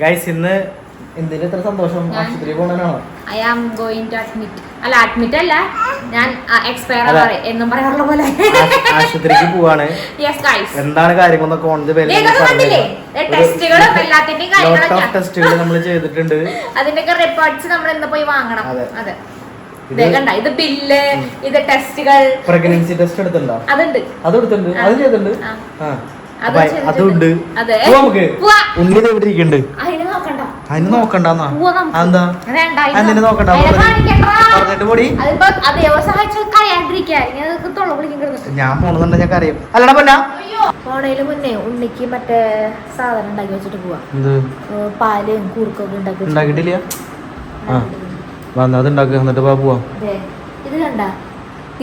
Guys ഇന്ന് എന്തിന് എത്ര സന്തോഷം? ആശുപത്രി പോകണോ I am going to admit അല്ല അഡ്മിറ്റ് അല്ല. ഞാൻ എക്സ്പയർ. എന്നും പറയാറുള്ള പോലെ. ആശുപത്രിക്ക് പോവാണ്. യെസ് ഗൈസ് എന്താണ് കാര്യങ്ങളൊക്കെ ഓണത് കണ്ടില്ലേ? ദേ ടെസ്റ്റുകളും എല്ലാത്തിന്റെയും കാര്യങ്ങളൊക്കെ. ടെസ്റ്റുകൾ നമ്മൾ ചെയ്തിട്ടുണ്ട്. അതിന്റെയൊക്കെ റിപ്പോർട്ട്സ് നമ്മൾ ഇന്ന് പോയി വാങ്ങണം. അതെ. ഇത് ബില്ല് ഇത് ടെസ്റ്റുകൾ പ്രഗ്നൻസി ടെസ്റ്റ് എടുത്തിട്ടുണ്ടോ? അതുണ്ട്. അത് എടുത്തിട്ടുണ്ട്. അത് ചെയ്തിട്ടുണ്ട്. അതുണ്ട്. നമുക്ക്. പോവാ. ഉണ്ണി ദേ ഇവിടെ ഇരിക്കുന്നുണ്ട്? അതിന് നോക്കണ്ട. നോക്കണ്ടെന്നാ. എന്താ പറഞ്ഞിട്ട്. പോടി. ഞാൻ പോണെന്നുണ്ടെങ്കിൽ ഞാൻ അറിയാം അല്ലടാ പൊന്ന. പോണേൽ മുന്നേ ഉണ്ണിക്ക് മറ്റേ സാധനം ഉണ്ടാക്കി വെച്ചിട്ട് പോവാ. പാൽ കൂർക്കൊക്കെ ഉണ്ടാക്കി ഉണ്ടാക്കിട്ടില്ല എന്നിട്ട് പോവാ. ഇത് കണ്ട?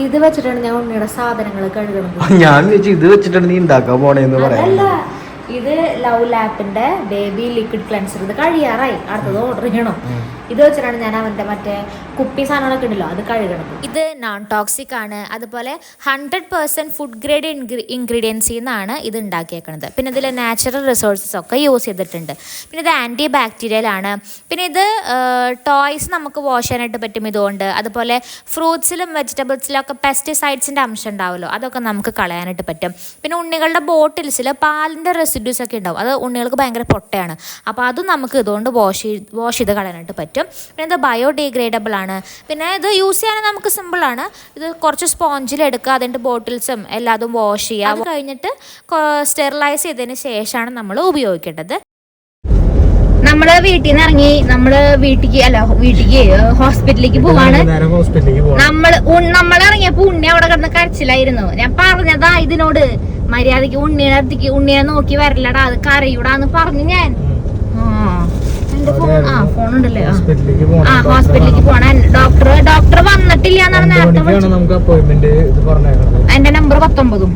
ഇത് വെച്ചിട്ടാണ് ഞാൻ ഉണ്ണിയുടെ സാധനങ്ങൾ കഴുകണത്. ഞാൻ ചോദിച്ചു ഇത് വെച്ചിട്ടാണ് നീ ഉണ്ടാക്കാൻ പോണേന്ന് പറയാം ഇത് ലവ് ലാപ്പിന്റെ ബേബി ലിക്വിഡ് ക്ലൻസർ ഇത് കഴിയാറായി. അടുത്തത് ഓർഡർ ചെയ്യണം. ഇത് വെച്ചിട്ടാണ് ഞാൻ അവന്റെ മറ്റേ കുപ്പി സാധനങ്ങളൊക്കെ ഉണ്ടല്ലോ അത് കഴുകണം ഇത് നോൺ ടോക്സിക് ആണ്. അതുപോലെ ഹൺഡ്രഡ് പേഴ്സെന്റ് ഫുഡ് ഗ്രേഡ് ഇൻഗ്രീഡിയൻസിൽ നിന്നാണ് ഇത് ഉണ്ടാക്കിയേക്കുന്നത് പിന്നെ ഇതിൽ നാച്ചുറൽ റിസോഴ്സസ് ഒക്കെ യൂസ് ചെയ്തിട്ടുണ്ട്. പിന്നെ ഇത് ആന്റി ബാക്ടീരിയൽ ആണ്. പിന്നെ ഇത് ടോയ്സ് നമുക്ക് വാഷ് ചെയ്യാനായിട്ട് പറ്റും ഇതുകൊണ്ട്. അതുപോലെ ഫ്രൂട്ട്സിലും വെജിറ്റബിൾസിലും ഒക്കെ പെസ്റ്റിസൈഡ്സിന്റെ അംശം ഉണ്ടാവുമല്ലോ അതൊക്കെ നമുക്ക് കളയാനായിട്ട് പറ്റും. പിന്നെ ഉണ്ണികളുടെ ബോട്ടിൽസിൽ പാലിന്റെ റെസിഡ്യൂസ് ഒക്കെ ഉണ്ടാവും അത് ഉണ്ണികൾക്ക് ഭയങ്കര പൊട്ടയാണ്. അപ്പോൾ അതും നമുക്ക് ഇതുകൊണ്ട് വാഷ് വാഷ് ചെയ്ത് കളയാനായിട്ട് പറ്റും. പിന്നെ ഇത് ബയോഡീഗ്രേഡബിൾ ആണ്. പിന്നെ ഇത് യൂസ് ചെയ്യാൻ നമുക്ക് സിമ്പിളാണ് ഇത് കുറച്ച് സ്പോഞ്ചിൽ എടുക്കുക അതിന്റെ ബോട്ടിൽസും എല്ലാതും വാഷ് ചെയ്യുക. അത് കഴിഞ്ഞിട്ട് സ്റ്റെറിലൈസ് ചെയ്തതിന് ശേഷമാണ് നമ്മൾ ഉപയോഗിക്കേണ്ടത്. നമ്മൾ വീട്ടിൽ നിന്ന് ഇറങ്ങി നമ്മൾ വീട്ടിലേക്ക് അല്ല വീട്ടിലേക്ക് ഹോസ്പിറ്റലിലേക്ക് പോവാണ്. നമ്മൾ നമ്മൾ ഇറങ്ങിയപ്പോ ഉണ്ണി അവിടെ കിടന്ന് കരച്ചിലായിരുന്നു. ഞാൻ പറഞ്ഞതാ ഇതിനോട്. മര്യാദയ്ക്ക് ഉണ്ണിയുടെ അടുത്തേക്ക് ഉണ്ണിയെ നോക്കി വരലടാ അത് കരയൂടാന്ന് പറഞ്ഞു ഞാൻ ആ എന്റെ ഫോൺ ആ ഫോൺ ഉണ്ടല്ലേ ആ. ഹോസ്പിറ്റലിലേക്ക് പോണ. ഡോക്ടർ ഡോക്ടർ വന്നിട്ടില്ല എന്നാണ് നേരത്തെ എന്റെ നമ്പർ പത്തൊമ്പതും.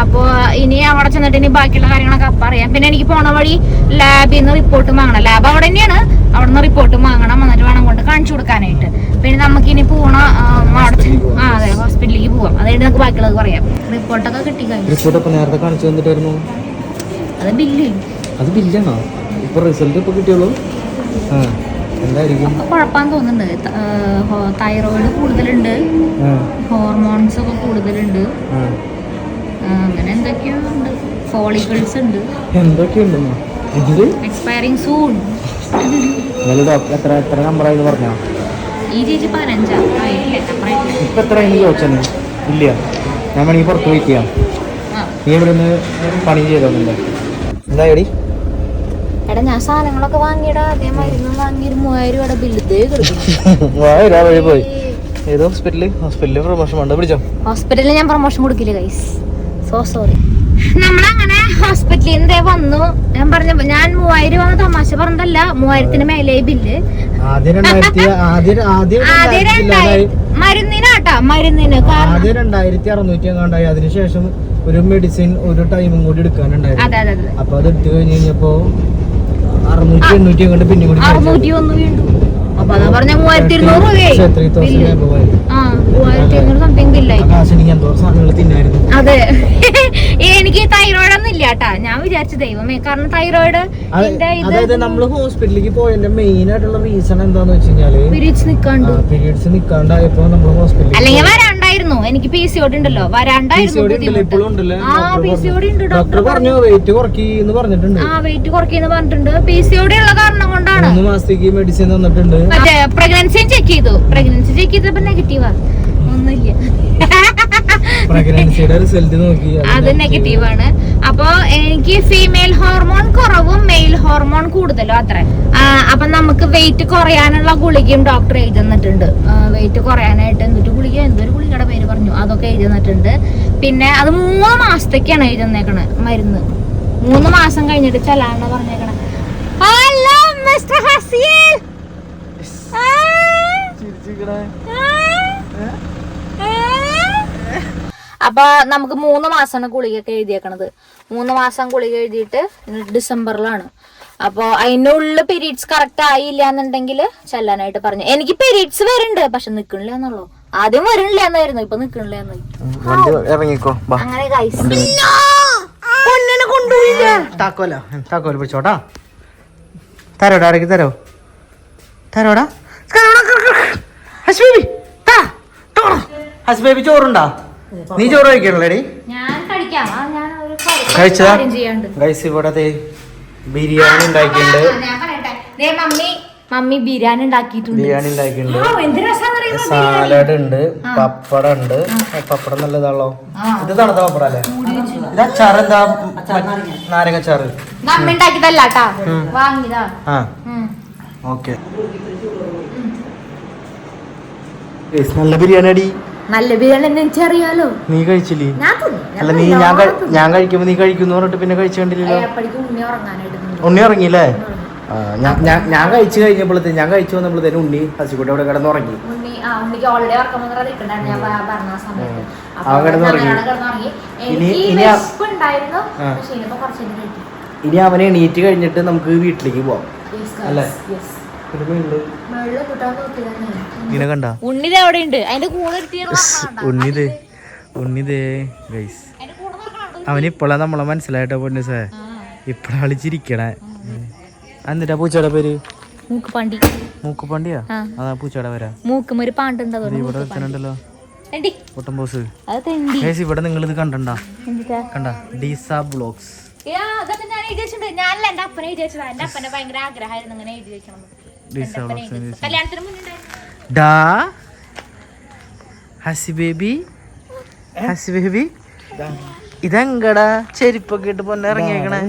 അപ്പോ ഇനി അവിടെ ചെന്നിട്ട് ഇനി ബാക്കിയുള്ള കാര്യങ്ങളൊക്കെ അപ്പൊ അറിയാം. പിന്നെ എനിക്ക് പോണ വഴി ലാബിൽ നിന്ന് റിപ്പോർട്ട് വാങ്ങണം. ലാബ് അവിടെ തന്നെയാണ്. അവിടെ നിന്ന് റിപ്പോർട്ട് വാങ്ങണം. എന്നിട്ട് വേണം കൊണ്ട് കാണിച്ചു കൊടുക്കാനായിട്ട്. പിന്നെ നമുക്ക് ഇനി പോണ അവിടെ ആ അതെ ഹോസ്പിറ്റലിലേക്ക് പോവാം. അതായത് നമുക്ക് ബാക്കിയുള്ളത് പറയാം. റിപ്പോർട്ടൊക്കെ കിട്ടി കഴിഞ്ഞു റിപ്പോർട്ട് നേരത്തെ കാണിച്ചു തന്നിട്ടായിരുന്നു? അത് ബില്ല്. അത് ബില്ലാണോ. ഇപ്പൊ റിസൾട്ട് ഇപ്പൊ കിട്ടിയുള്ളൂ? എന്തായിരിക്കും? കുഴപ്പാൻ തോന്നുന്നുണ്ട്. തൈറോയിഡ് കൂടുതലുണ്ട്. ഹോർമോൺസ് ഒക്കെ കൂടുതലുണ്ട്. അങ്ങനെ എന്തൊക്കെയോ ഉണ്ട്. ഫോളിക്കിൾസ് ഉണ്ട്. എന്തൊക്കെയുണ്ടെന്നോ എക്സ്പയറിംഗ് സൂൺ ഡോക്ടർ എത്ര എത്ര നമ്പറായി പറഞ്ഞോ? ഈ ചേച്ചി പതിനഞ്ചാ? ഇപ്പൊ എത്ര ചോദിച്ചാണ് ഇല്ല. ഞാൻ വേണമെങ്കിൽ പുറത്ത് വയ്ക്കാം ആ. നീ ഇവിടെ നിന്ന് പണി ചെയ്തോന്നുണ്ട്? എന്താ എടി ഞാൻ സാധനങ്ങളൊക്കെ വാങ്ങിയടാ. അതേ മരുന്നും വാങ്ങി ഒരു മൂവായിരം രൂപയുടെ ബില്ല് വാ വഴി പോയി. ഏത് ഹോസ്പിറ്റൽ ഹോസ്പിറ്റലിൽ പ്രൊമോഷൻ വേണ്ട പിടിച്ചോ. ഹോസ്പിറ്റലിൽ ഞാൻ പ്രൊമോഷൻ കൊടുക്കില്ല ഗൈസ് സോ സോറി നമ്മളങ്ങനെ ഹോസ്പിറ്റലിൽ നിന്ന് വന്നു. ഞാൻ പറഞ്ഞ ഞാൻ മൂവായിരം രൂപ തമാശ പറഞ്ഞതല്ല മൂവായിരത്തിന് മേലെ ബില്ല് മരുന്നിനാട്ടാ മരുന്നിന് ആദ്യം രണ്ടായിരത്തി അറുന്നൂറ്റി എങ്ങാണ്ടായി. അതിനുശേഷം ഒരു മെഡിസിൻ ഒരു ടൈമും കൂടി എടുക്കാനുണ്ടായിരുന്നു. അപ്പൊ അത് എടുത്തു കഴിഞ്ഞ് കഴിഞ്ഞപ്പോ അറുന്നൂറ്റി എണ്ണൂറ്റി അങ്ങോട്ട് പിന്നെ അറുന്നൂറ്റി ഒന്ന് വീണ്ടും. അപ്പൊ അതാ പറഞ്ഞ മൂവായിരത്തി ഇരുന്നൂറ് രൂപയായി ബില്ല്. ആ മൂവായിരത്തി ഇരുന്നൂറ് സംതിങ് ബില്ലായി. എന്തോ സാധനങ്ങൾ തിന്നായിരുന്നു. അതെ. എനിക്ക് തൈറോയിഡ് ഒന്നും ഇല്ല കേട്ടാ ഞാൻ വിചാരിച്ചു ദൈവമേ കാരണം തൈറോയിഡ് അതായത് നമ്മൾ ഹോസ്പിറ്റലിലേക്ക് പോയതിന്റെ മെയിൻ ആയിട്ടുള്ള റീസൺ എന്താന്ന് വെച്ച് കഴിഞ്ഞാൽ പിരിച്ച് നിക്കാണ്ട്. പീരീഡ്സ് നിക്കാണ്ടായപ്പോ നമ്മൾ ഹോസ്പിറ്റലിൽ അല്ലെങ്കിൽ വരാണ്ടായിരുന്നു. എനിക്ക് പി സി ഓടി ഉണ്ടല്ലോ. വരാണ്ടായിരുന്നു ബുദ്ധിമുട്ട്. ഉണ്ടല്ലേ? ആ പി സി ഓടി ഉണ്ട് ഡോക്ടർ പറഞ്ഞു. വെയിറ്റ് കുറയ്ന്ന് പറഞ്ഞിട്ടുണ്ട്. ആ വെയിറ്റ് പറഞ്ഞിട്ടുണ്ട്. പി സി ഓടി ഉള്ള കാരണം കൊണ്ടാണ്. മൂന്ന് മാസത്തേക്ക് മെഡിസിൻ തന്നിട്ടുണ്ട്. മറ്റേ ചെക്ക് ചെയ്തു. പ്രഗ്നൻസി ചെക്ക് ചെയ്തപ്പോ നെഗറ്റീവാ ഒന്നുമില്ല. പ്രഗ്നൻസിയുടെ റിസൾട്ട് നോക്കി. അത് നെഗറ്റീവ് ആണ്. അപ്പൊ എനിക്ക് ഫീമെയിൽ ഹോർമോൺ കുറവും മെയിൽ ഹോർമോൺ കൂടുതലും അത്ര. അപ്പൊ നമുക്ക് വെയിറ്റ് കുറയാനുള്ള ഗുളികയും ഡോക്ടർ എഴുതി തന്നിട്ടുണ്ട് വെയിറ്റ് കുറയാനായിട്ട് എന്തൊരു ഗുളിക? എന്തൊരു ഗുളികയുടെ പേര് പറഞ്ഞു. അതൊക്കെ എഴുതി തന്നിട്ടുണ്ട് പിന്നെ അത് മൂന്ന് മാസത്തേക്കാണ് എഴുതി തന്നേക്കണേ മരുന്ന്. മൂന്ന് മാസം കഴിഞ്ഞിട്ട് ചെല്ലാന്ന് പറഞ്ഞേക്കണേ. Hello mister Haseel. അപ്പൊ നമുക്ക് മൂന്ന് മാസമാണ് ഗുളികയൊക്കെ എഴുതിയേക്കണത്. മൂന്ന് മാസം ഗുളിക എഴുതിയിട്ട് ഡിസംബറിലാണ്. അപ്പൊ അതിനുള്ളിൽ പീരീഡ്സ് കറക്റ്റ് ആയില്ല എന്നുണ്ടെങ്കിൽ ചെല്ലാനായിട്ട് പറഞ്ഞു. എനിക്ക് പീരീഡ്സ് വരുന്നുണ്ട് പക്ഷെ നിക്കണില്ല എന്നുള്ളൂ. ആദ്യം വരണില്ല എന്നായിരുന്നു ഇപ്പൊ നിക്കണില്ല എന്ന്. ബാ അങ്ങനെ ഗൈസ് താക്കോല താക്കോല പിടിച്ചോട്ടാ. തരോടാ ആരൊക്കെ തരോ? തരോടാ? ഹസ് ബേബി ഹസ് ബേബി ചോറുണ്ടാ? നീ ചോറ് കഴിക്കണല്ലേടി? ഞാൻ കഴിക്കാം. ഞാൻ ഒരു കാര്യം- കഴിച്ചതാ? ചെയ്യാണ്ട് ഗൈസ് ഇവിടെ ബിരിയാണി ഉണ്ടാക്കിയിട്ടുണ്ട്. ആ, ഞാൻ പറയട്ടെ. ദേ മമ്മി ബിരിയാണി ഉണ്ടാക്കിയിട്ടുണ്ട്. ബിരിയാണി ഉണ്ടാക്കിയിട്ടുണ്ട്. സാലഡ് ഉണ്ട് പപ്പടം ഉണ്ട് പപ്പടം നല്ലതാണല്ലോ. ഇത് തണുത്ത പപ്പടം അല്ലേ ഇത് അച്ചാറ് എന്താ നാരങ്ങ. അച്ചാറ് മമ്മി ഉണ്ടാക്കിയതല്ല വാങ്ങിയതാ. ആ. ഓക്കെ. നല്ല ബിരിയാണി അടി നല്ല ബിരിയാണി എനിക്കറിയാലോ? നീ കഴിച്ചില്ലേ. അല്ല നീ ഞാൻ ഞാൻ കഴിക്കുമ്പോ നീ കഴിക്കുന്നു പറഞ്ഞിട്ട് പിന്നെ കഴിച്ചു കണ്ടില്ലല്ലോ ഉണ്ണി ഉറങ്ങിയില്ലേ? ഞാൻ- ഞാൻ കഴിച്ചു കഴിഞ്ഞപ്പോഴത്തെ ഞാൻ കഴിച്ചു വന്നപ്പോഴത്തേനും ഉണ്ണി ഹസിക്കുട്ടി അവിടെ കിടന്ന് ഉറങ്ങി. അവൻ കിടന്നുറങ്ങി. അങ്ങനെയാണ് കിടന്നുറങ്ങി ഇനി- ഇനി ഇനി അവനെ എണീറ്റ് കഴിഞ്ഞിട്ട് നമുക്ക് വീട്ടിലേക്ക് പോവാം. അല്ലേ? കണ്ട? അവിടെ ഉണ്ട് അതിന്റെ കൂടെ ഇരുത്തിയാണ് ഉണ്ണിതേ. ഉണ്ണിതേ ഗൈസ് അവനിപ്പോഴാ നമ്മളെ മനസ്സിലായിട്ടോ പൊന്നു സേ ഇപ്പഴാ ചിരിക്കണേ. എന്നിട്ടാ പൂച്ചയുടെ പേര്? മൂക്കുപാണ്ടി. മൂക്കുപാണ്ടിയാ. അതാ പൂച്ചയുടെ പേരാ. മൂക്കും ഒരു പാണ്ടുണ്ടോ ഇവിടെ വെച്ചനുണ്ടല്ലോ എടി ബോസ് അത് തെണ്ടി. ഗൈസ് ഇവിടെ നിങ്ങൾ ഇത് കണ്ടണ്ട കണ്ട? ഡീസ ബ്ലോഗ്സ് അതൊക്കെ ഞാൻ എഴുതി വെച്ചിട്ടുണ്ട് ഞാനല്ല എന്റെ അപ്പനെ എഴുതി വെച്ചതാ എന്റെ അപ്പന്റെ ഭയങ്കര ആഗ്രഹമായിരുന്നു ഇങ്ങനെ എഴുതി വെക്കണം ഡീസ എന്റെ അപ്പനെ ബ്ലോഗ്സ് എഴുതി വെച്ചത്. കല്യാണത്തിന് മുന്നേ ഉണ്ടായിരുന്നു. ഡാ ഹസി ബേബി. ഹസി ബേബി. ഇതെങ്കടാ ചെരുപ്പൊക്കെ ഇട്ട് പൊന്നെ ഇറങ്ങിയേക്കണേ.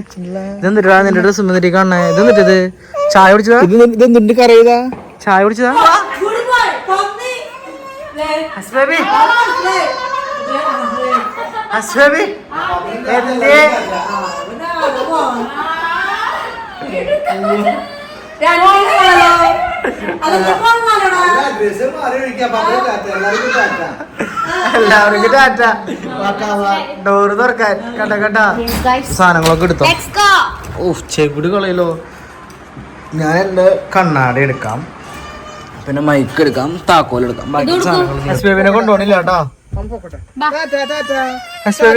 ഇതെന്തിട്ടാ നിന്റെ ഡ്രസ് എന്നിട്ട് കാണണേ? ഇതെന്നിട്ടത് ചായ കുടിച്ചതാ? ഇതെന്തുണ്ട് കറിയതാ ചായ കുടിച്ചതാ? ഹസ്ബേബി ഹസ്ബേബി ഹസ് ബേബി. എന്തേ? എല്ലാവർക്കും ടാറ്റ. ഡോറ് തുറക്കാൻ. കണ്ട കണ്ട? സാധനങ്ങളൊക്കെ എടുത്തോ? ഓഫ് ചെവിട് കളയലോ ഞാൻ എന്റെ കണ്ണാടി എടുക്കാം. പിന്നെ മൈക്ക് എടുക്കാം. താക്കോൽ എടുക്കാം. ബാക്കി സാധനങ്ങൾ എസ് ബേബിനെ കൊണ്ടുപോണില്ല കേട്ടോ.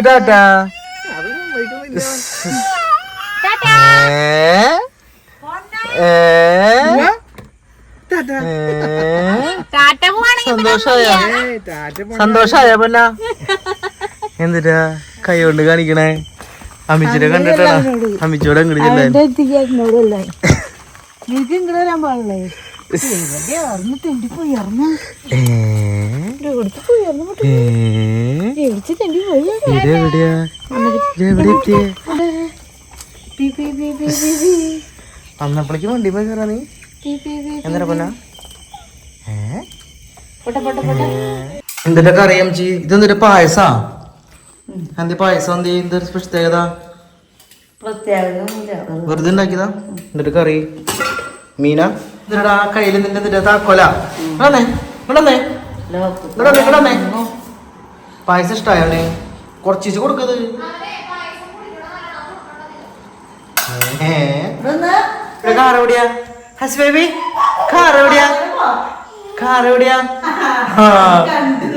ടാറ്റ. സന്തോഷായ? സന്തോഷായ പൊന്ന? എന്തിട്ടാ? കൈ കൊണ്ട് കാണിക്കണേ? അമ്മിച്ചിനെ കണ്ടിട്ടാ അമിച്ചോടെ ചെല്ലാൻ. ഏ? ഏ? ഇതെവിടെയാ? ഇതെവിടെ എത്തിയേ? വന്നപ്പോഴേക്ക് വണ്ടി പോയി കയറാ നീ? എന്താ പൊന്ന? എന്തിട്ടൊക്കെ അറിയാം ചി ഇതെന്തിന്റെ പായസാ? എന്തി പായസം? എന്തി എന്തൊരു പ്രത്യേകത? വെറുതെ ഉണ്ടാക്കിയതാ? എന്നിട്ട് കറി? മീന? എന്നിട്ടാ കയ്യിൽ നിന്റെ താക്കോല? ഇടന്നേ പായസം ഇഷ്ടായോനെ കുറച്ചിച്ച് കൊടുക്കത്. കാറെവിടെയാ ഹസ് ബേബി കാറെവിടെയാ കാറെവിടെയാ കാർ എവിടെയാ? ആ,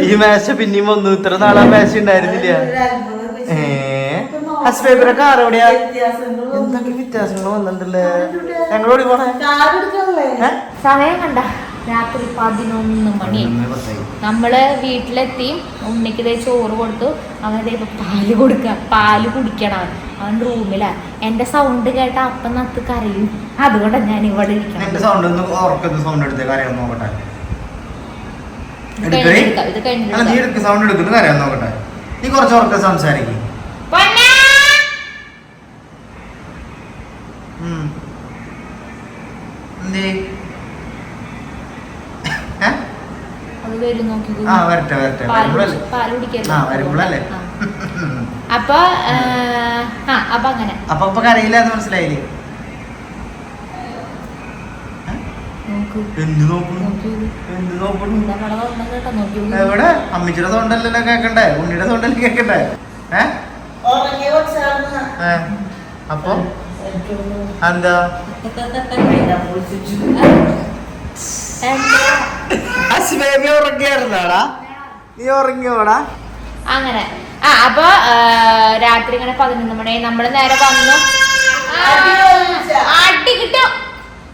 ഈ മേശ പിന്നെയും വന്നു. ഇത്ര നാളാ മേശ ഉണ്ടായിരുന്നില്ല. ഏ ഹസ് ബേബിയുടെ കാർ എവിടെയാ? എന്തൊക്കെ വ്യത്യാസങ്ങൾ വന്നിട്ടുണ്ടല്ലേ? ഞങ്ങളോട് പോണേ? സമയം കണ്ട. രാത്രി പതിനൊന്ന് മണി. നമ്മൾ വീട്ടിലെത്തി ഉണ്ണിക്ക് ഇതേ ചോറ് കൊടുത്തു. അവനതേ പാൽ കൊടുക്ക. പാൽ കുടിക്കണം. അവൻ. റൂമില. എന്റെ സൗണ്ട് കേട്ട അപ്പം നത്ത് കരയും. അതുകൊണ്ടാണ് ഞാൻ ഇവിടെ ഇരിക്കണം സൗണ്ട് ഒന്ന് ഉറക്കുന്ന സൗണ്ട് എടുത്തേ കരയാൻ നോക്കട്ടെ ഇത് എടുക്കേ? കഴിഞ്ഞെടുക്കാം, ഇത് കഴിഞ്ഞെടുക്കാം. അല്ല നീ എടുക്ക സൗണ്ട് എടുക്കുന്നു കരയാൻ നോക്കട്ടെ നീ കുറച്ച് ഉറക്കം സംസാരിക്കും പൊന്നാ! എന്തേ ഏ? അത് വരും നോക്കി ആ വരട്ടെ വരട്ടെ പാൽ കുടിക്കല്ലോ ആ വരുമ്പോഴല്ലേ. അപ്പൊ ആ, അപ്പൊ അങ്ങനെ. അപ്പൊ അപ്പൊ കരയില്ല എന്ന് മനസ്സിലായില്ലേ? എന്ത് നോക്കുന്നു? നോക്കൂ എന്ത് നോക്കുന്നു. എവിടെ? അമ്മിച്ചിയുടെ സൗണ്ടല്ലല്ലോ കേക്കണ്ടേ? ഉണ്ണിയുടെ സൗണ്ടല്ലേ കേക്കണ്ടേ? ഏ? അപ്പൊ? എന്താ? എന്താ? ബേബി ഉറങ്ങിയായിരുന്നാടാ? നീ ഉറങ്ങിയോടാ? അങ്ങനെ. ആ അപ്പൊ രാത്രി ഇങ്ങനെ പതിനൊന്ന് മണി നമ്മൾ നേരെ വന്നു. അടി കിട്ടും.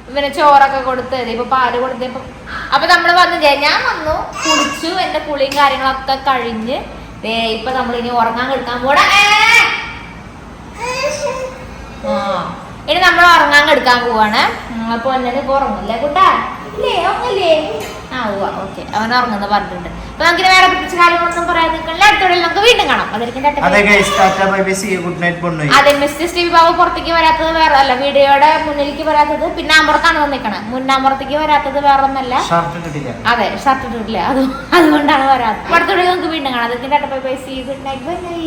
ഇവന് ചോറൊക്കെ കൊടുത്ത് ഇപ്പൊ പാൽ കൊടുത്ത അപ്പൊ നമ്മൾ വന്നു. ഞാൻ വന്നു. കുളിച്ചു. എന്റെ കുളിയും കാര്യങ്ങളൊക്കെ കഴിഞ്ഞ്. ദേ ഇപ്പൊ നമ്മൾ ഇനി ഉറങ്ങാൻ കിടക്കാൻ പോടാ ആ. ഇനി നമ്മൾ ഉറങ്ങാൻ കിടക്കാൻ പോവാണ്. അപ്പൊ എന്നെ ഇപ്പൊ ഉറങ്ങില്ലേ കുട്ടാ? ഇല്ലേ ഉറങ്ങില്ലേ ആ ഉവ്വ ഓക്കെ അവൻ ഉറങ്ങുന്ന പറഞ്ഞിട്ടുണ്ട്. അപ്പൊ നമുക്ക് വേറെ പ്രത്യേകിച്ച് കാര്യങ്ങളൊന്നും പറയാൻ നിൽക്കണില്ല അടുത്തോടെ നമുക്ക് വീണ്ടും കാണാം. അതായിരിക്കും അതെ മിസ്റ്റർ സ്റ്റീവ് ബാബു പുറത്തേക്ക് വരാത്തത് വേറെ അല്ല വീഡിയോയുടെ മുന്നിലേക്ക് വരാത്തത് പിന്നെ അമ്പുറത്താണ് വന്നിക്കണത് മുന്നമ്പുറത്തേക്ക് വരാത്തത് വേറെ ഒന്നല്ല അതെ ഷർട്ട് ഇട്ടിട്ടില്ല. അത് അതുകൊണ്ടാണ് വരാത്തത്. അടുത്തോടെ നമുക്ക് വീണ്ടും കാണാം. അതൊക്കെ bye bye see good night bye bye